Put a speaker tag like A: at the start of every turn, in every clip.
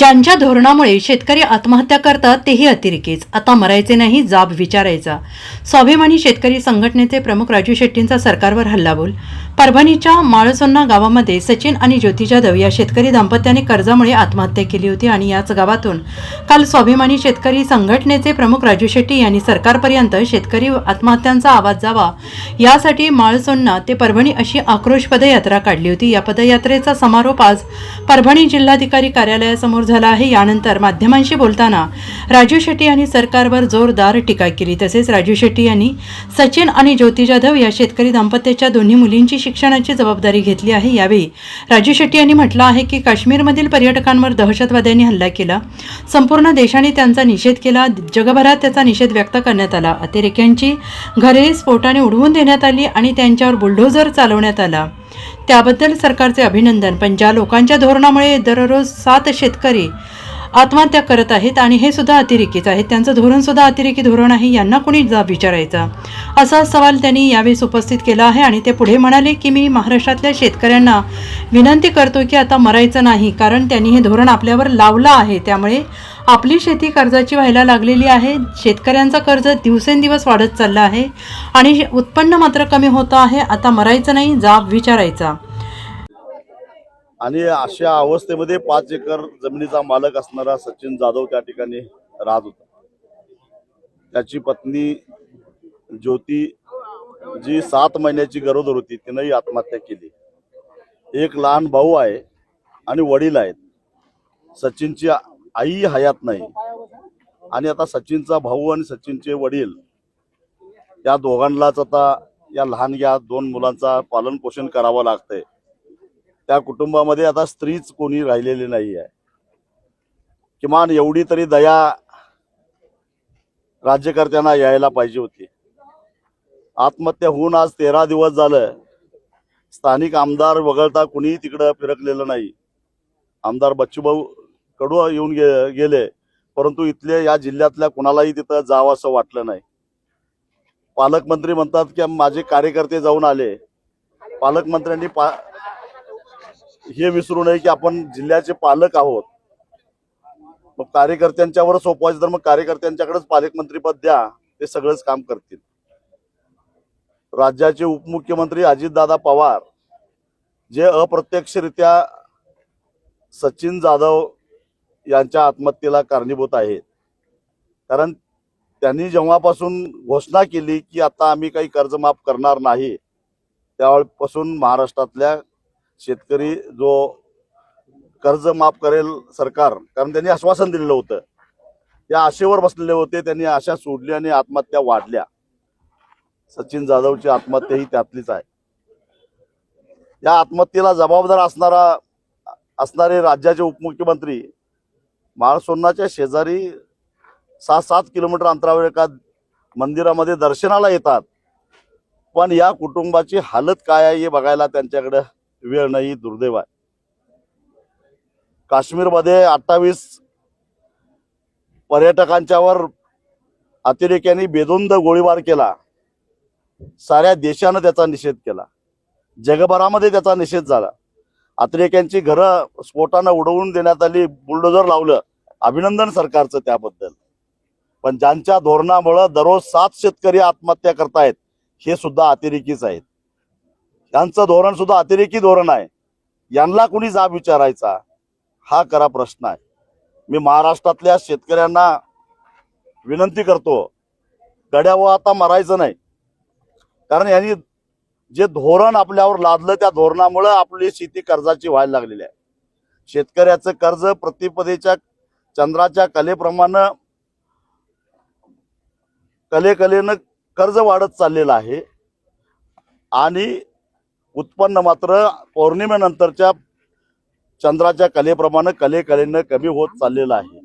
A: ज्यांच्या धोरणामुळे शेतकरी आत्महत्या करतात तेही अतिरेकीच. आता मरायचे नाही जाब विचारायचा. स्वाभिमानी शेतकरी संघटनेचे प्रमुख राजू शेट्टींचा सरकारवर हल्लाबोल. परभणीच्या माळसोन्ना गावामध्ये सचिन आणि ज्योती जाधव या शेतकरी दाम्पत्याने कर्जामुळे आत्महत्या केली होती आणि याच गावातून काल स्वाभिमानी शेतकरी संघटनेचे प्रमुख राजू शेट्टी यांनी सरकारपर्यंत शेतकरी आत्महत्यांचा आवाज जावा. यासाठी माळसोन्ना ते परभणी अशी आक्रोश पदयात्रा काढली होती. या पदयात्रेचा समारोप आज परभणी जिल्हाधिकारी कार्यालयासमोर झाला आहे. यानंतर माध्यमांशी बोलताना राजू शेट्टी यांनी सरकारवर जोरदार टीका केली. तसेच राजू शेट्टी यांनी सचिन आणि ज्योती जाधव या शेतकरी दाम्पत्याच्या दोन्ही मुलींची शिक्षणाची जबाबदारी घेतली आहे. यावेळी राजू शेट्टी यांनी म्हटलं आहे की काश्मीरमधील पर्यटकांवर दहशतवाद्यांनी हल्ला केला. संपूर्ण देशाने त्यांचा निषेध केला. जगभरात त्याचा निषेध व्यक्त करण्यात आला. अतिरेक्यांची घरे स्फोटाने उडवून देण्यात आली आणि त्यांच्यावर बुलडोझर चालवण्यात आला. त्याबद्दल सरकारचे अभिनंदन. पण ज्या लोकांच्या धोरणामुळे दररोज सात शेतकरी आत्महत्या करत आहेत आणि हे सुद्धा अतिरेकीच आहेत. त्यांचं धोरण सुद्धा अतिरेकी धोरण आहे यांना कोणी जाब विचारायचा? असा सवाल त्यांनी यावेळेस उपस्थित केला आहे आणि ते पुढे म्हणाले की मी महाराष्ट्रातल्या शेतकऱ्यांना विनंती करतो की आता मरायचं नाही कारण त्यांनी हे धोरण आपल्यावर लावलं आहे. त्यामुळे आपली शेती कर्जाची व्हायला लागलेली आहे. शेतकऱ्यांचं कर्ज दिवसेंदिवस वाढत चाललं आहे. आणि उत्पन्न मात्र कमी होतं आहे. आता मरायचं नाही जाब विचारायचा.
B: आणि अशा अवस्थेमध्ये पाच एकर जमिनीचा मालक असणारा सचिन जाधव त्या ठिकाणी राहत होता. त्याची पत्नी ज्योती जी सात महिन्याची गरोदर होती तिनंही आत्महत्या केली. एक लहान भाऊ आहे आणि वडील आहेत. सचिनची आई हयात नाही. आणि आता सचिनचा भाऊ आणि सचिनचे वडील या दोघांनाच आता या लहान या दोन मुलांचा पालन पोषण करावं लागतंय. त्या कुटुंबामध्ये आता स्त्रीच कोणी राहिलेली नाही आहे किमान एवढी तरी दया राज्यकर्त्यांना यायला पाहिजे होती. आत्महत्या होऊन आज तेरा दिवस झालं. स्थानिक आमदार वगळता कुणीही तिकडं फिरकलेलं नाही. आमदार बच्चूभाऊ कडू येऊन गे गेले परंतु इथले या जिल्ह्यातल्या कुणालाही तिथं जावं असं वाटलं नाही. पालकमंत्री म्हणतात की माझे कार्यकर्ते जाऊन आले. पालकमंत्र्यांनी पा हे विसरू नये की आपण जिल्ह्याचे पालक आहोत. मग कार्यकर्त्यांच्यावर सोपवायचं तर मग कार्यकर्त्यांच्याकडेच पालकमंत्रीपद द्या ते सगळंच काम करतील. राज्याचे उपमुख्यमंत्री अजितदादा पवार जे अप्रत्यक्षरित्या सचिन जाधव यांच्या आत्महत्येला कारणीभूत आहेत कारण त्यांनी जेव्हापासून घोषणा केली की आता आम्ही काही कर्ज माफ करणार नाही त्यावेळपासून महाराष्ट्रातल्या शेतकरी जो कर्ज माफ करेल सरकार कारण त्यांनी आश्वासन दिलेलं होतं. त्या आशेवर बसलेले होते त्यांनी आशा सोडली आणि आत्महत्या वाढल्या. सचिन जाधवची आत्महत्या ही त्यातलीच आहे. या आत्महत्येला जबाबदार असणारा असणारे राज्याचे उपमुख्यमंत्री माळसोन्नाच्या शेजारी सहा सात किलोमीटर अंतरावर एका मंदिरामध्ये दर्शनाला येतात. पण या कुटुंबाची हालत काय आहे हे बघायला त्यांच्याकडे वेळ नाही दुर्दैव आहे. काश्मीरमध्ये अठ्ठावीस पर्यटकांच्यावर अतिरेक्यांनी बेदुंद गोळीबार केला. साऱ्या देशानं त्याचा निषेध केला. जगभरामध्ये त्याचा निषेध झाला. अतिरेक्यांची घरं स्फोटानं उडवून देण्यात आली बुलडोजर लावलं. अभिनंदन सरकारचं त्याबद्दल. पण ज्यांच्या धोरणामुळं दररोज सात शेतकरी आत्महत्या करतायत हे सुद्धा अतिरेकीच आहेत. यांचं धोरण सुद्धा अतिरेकी धोरण आहे. यांना कुणी जाब विचारायचा? हा खरा प्रश्न आहे. मी महाराष्ट्रातल्या शेतकऱ्यांना विनंती करतो गड्यावर आता मरायचं नाही. कारण यांनी जे धोरण आपल्यावर लादलं त्या धोरणामुळं आपली शेती कर्जाची व्हायला लागलेली आहे. शेतकऱ्याचं कर्ज प्रतिपदेच्या चंद्राच्या कलेप्रमाणे कले कलेनं कर्ज वाढत चाललेलं आहे. आणि उत्पन्न मात्र पौर्णिमेनंतरच्या चंद्राच्या कलेप्रमाणे कले कलेनं कमी होत चाललेलं आहे.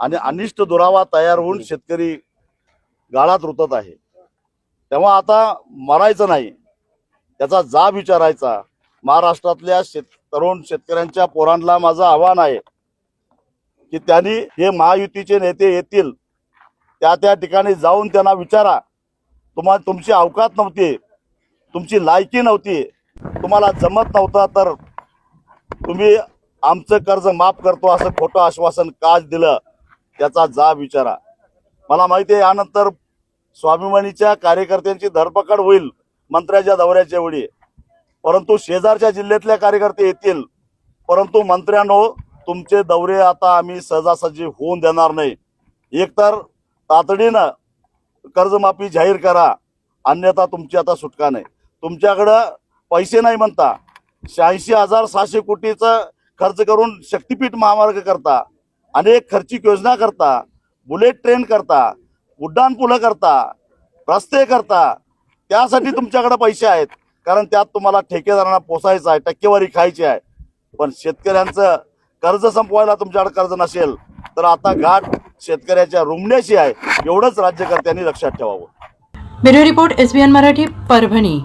B: आणि अनिष्ट दुरावा तयार होऊन शेतकरी गाळात रुतत आहे. तेव्हा आता मरायचं नाही. त्याचा जाब विचारायचा. महाराष्ट्रातल्या शेत तरुण शेतकऱ्यांच्या पोरांना माझं आव्हान आहे. की त्यांनी हे महायुतीचे नेते येतील त्या त्या ठिकाणी जाऊन त्यांना विचारा. तुम्हाला तुमची अवकात नव्हती तुमची लायकी नव्हती तुम्हाला जमत नव्हता तर तुम्ही आमचं कर्ज माफ करतो असं खोटं आश्वासन काज दिलं त्याचा जा विचारा. मला माहिती आहे यानंतर स्वाभिमानीच्या कार्यकर्त्यांची धरपकड होईल मंत्र्याच्या दौऱ्याच्या वेळी. परंतु शेजारच्या जिल्ह्यातल्या कार्यकर्ते येतील परंतु मंत्र्यांनो तुमचे दौरे आता आम्ही सहजासहजी होऊन देणार नाही. एकतर तातडीनं कर्जमाफी जाहीर करा अन्यथा तुमची आता सुटका नाही. तुमच्याकडं पैसे नाही म्हणता शहाऐंशी हजार सहाशे कोटीचं खर्च करून शक्तीपीठ महामार्ग करता अनेक खर्चिक योजना करता बुलेट ट्रेन करता उड्डाण पुलं करता रस्ते करता त्यासाठी तुमच्याकडे पैसे आहेत. कारण त्यात तुम्हाला ठेकेदारांना पोसायचं आहे टक्केवारी खायची आहे. पण शेतकऱ्यांचं कर्ज संपवायला तुमच्याकडे कर्ज नसेल तर आता घाट शेतकऱ्याच्या रुमण्याशी आहे. एवढंच राज्यकर्त्यांनी लक्षात ठेवावं.
A: Bureau report SBN Marathi Parbhani.